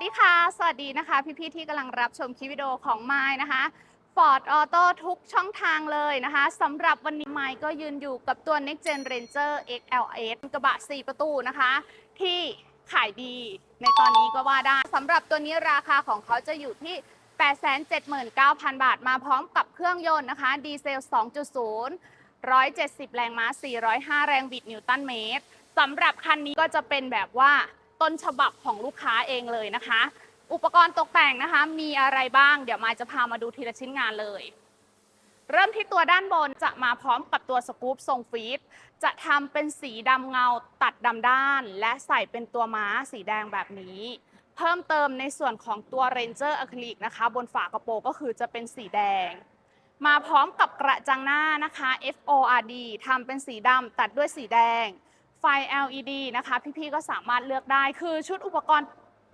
สดีค่ะ สวัสดีนะคะ พี่ๆที่กำลังรับชมคลิปวิดีโอของไม้นะคะ Ford Auto ทุกช่องทางเลยนะคะสำหรับวันนี้ไม้ก็ยืนอยู่กับตัว Next Gen Ranger XLS กระบะ 4 ประตูนะคะ ที่ขายดีในตอนนี้ก็ว่าได้สำหรับตัวนี้ราคาของเขาจะอยู่ที่ 879,000 บาทมาพร้อมกับเครื่องยนต์นะคะดีเซล 2.0 170 แรงม้า 405 แรงบิดนิวตันเมตรสำหรับคันนี้ก็จะเป็นแบบว่า ต้นฉบับของลูกค้าเองเลยนะคะ อุปกรณ์ตกแต่งนะคะ มีอะไรบ้าง เดี๋ยวมาจะพามาดูทีละชิ้นงานเลย เริ่มที่ตัวด้านบนจะมาพร้อมกับตัวสกู๊ปทรงฟีดจะทำเป็นสีดำเงาตัดดำด้าน และใส่เป็นตัวม้าสีแดงแบบนี้เพิ่มเติมในส่วนของตัว Ranger อะคริลิกนะคะ บนฝากระโปรงก็คือจะเป็นสีแดง มาพร้อมกับกระจังหน้านะคะ FORD ทำเป็นสีดำตัดด้วยสีแดง ไฟ LED นะคะ พี่ๆก็สามารถเลือกได้คือชุดอุปกรณ์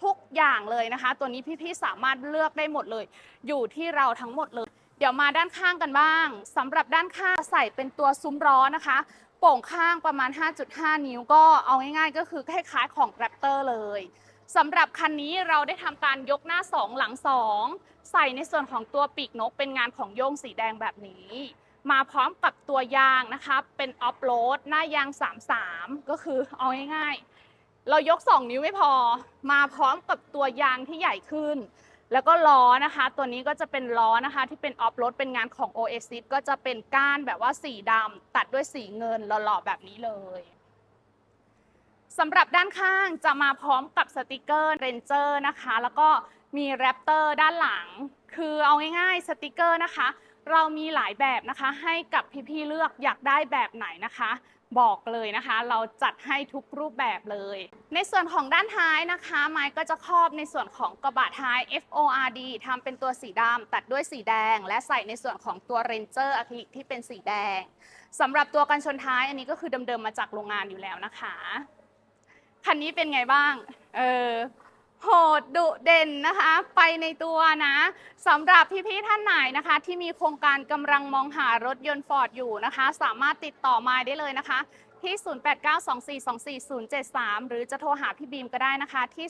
ทุกอย่างเลยนะคะ ตัวนี้พี่ๆสามารถเลือกได้หมดเลย อยู่ที่เราทั้งหมดเลย เดี๋ยวมาด้านข้างกันบ้างสำหรับด้านข้างใส่เป็นตัวซุ้มล้อนะคะ โป่งข้างประมาณ 5.5 นิ้วก็เอาง่ายๆ ก็คือคล้ายๆของ Raptor เลยสำหรับคันนี้เราได้ทำการยกหน้า 2 หลัง 2 ใส่ในส่วนของตัวปีกนกเป็นงานของโยงสีแดงแบบนี้ มาพร้อมกับตัวยางนะคะเป็นออฟโรดหน้ายาง 33 ก็คือเอาง่ายๆ เรายก 2 นิ้วไม่พอ มาพร้อมกับตัวยางที่ใหญ่ขึ้น แล้วก็ล้อนะคะ ตัวนี้ก็จะเป็นล้อนะคะที่เป็นออฟโรดเป็นงานของ Oasis ก็จะเป็นก้านแบบว่าสีดำตัดด้วยสีเงินหล่อๆแบบนี้เลยสำหรับด้านข้างจะมาพร้อมกับสติกเกอร์เรนเจอร์นะคะ แล้วก็มีแรปเตอร์ด้านหลัง คือเอาง่ายๆสติกเกอร์นะคะ เรามีหลายแบบนะคะ ให้กับพี่ๆเลือกอยากได้แบบไหนนะคะ บอกเลยนะคะ เราจัดให้ทุกรูปแบบเลย ในส่วนของด้านท้ายนะคะ ไม้ก็จะครอบในส่วนของกระบะท้าย FORD ทำเป็นตัวสีดำตัดด้วยสีแดง และใส่ในส่วนของตัว Ranger อะคริลิกที่เป็นสีแดงสำหรับตัวกันชนท้ายอันนี้ก็คือเดิมๆมาจากโรงงานอยู่แล้วนะคะคันนี้เป็นไงบ้าง เออ โหดดุเด่นนะคะ ไปในตัวนะสำหรับพี่ๆท่านไหนนะคะ ที่มีโครงการกำลังมองหารถยนต์ฟอร์ดอยู่นะคะ สามารถติดต่อมาได้เลยนะคะ ที่ 0892424073 หรือจะโทรหาพี่บีมก็ได้นะคะ ที่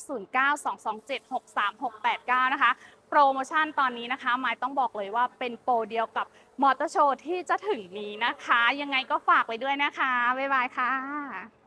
0922763689 นะคะ โปรโมชั่นตอนนี้นะคะหมายต้องบอกเลยว่าเป็นโปรเดียวกับมอเตอร์โชว์ที่จะถึงนี้นะคะ ยังไงก็ฝากไว้ด้วยนะคะ บ๊ายบายค่ะ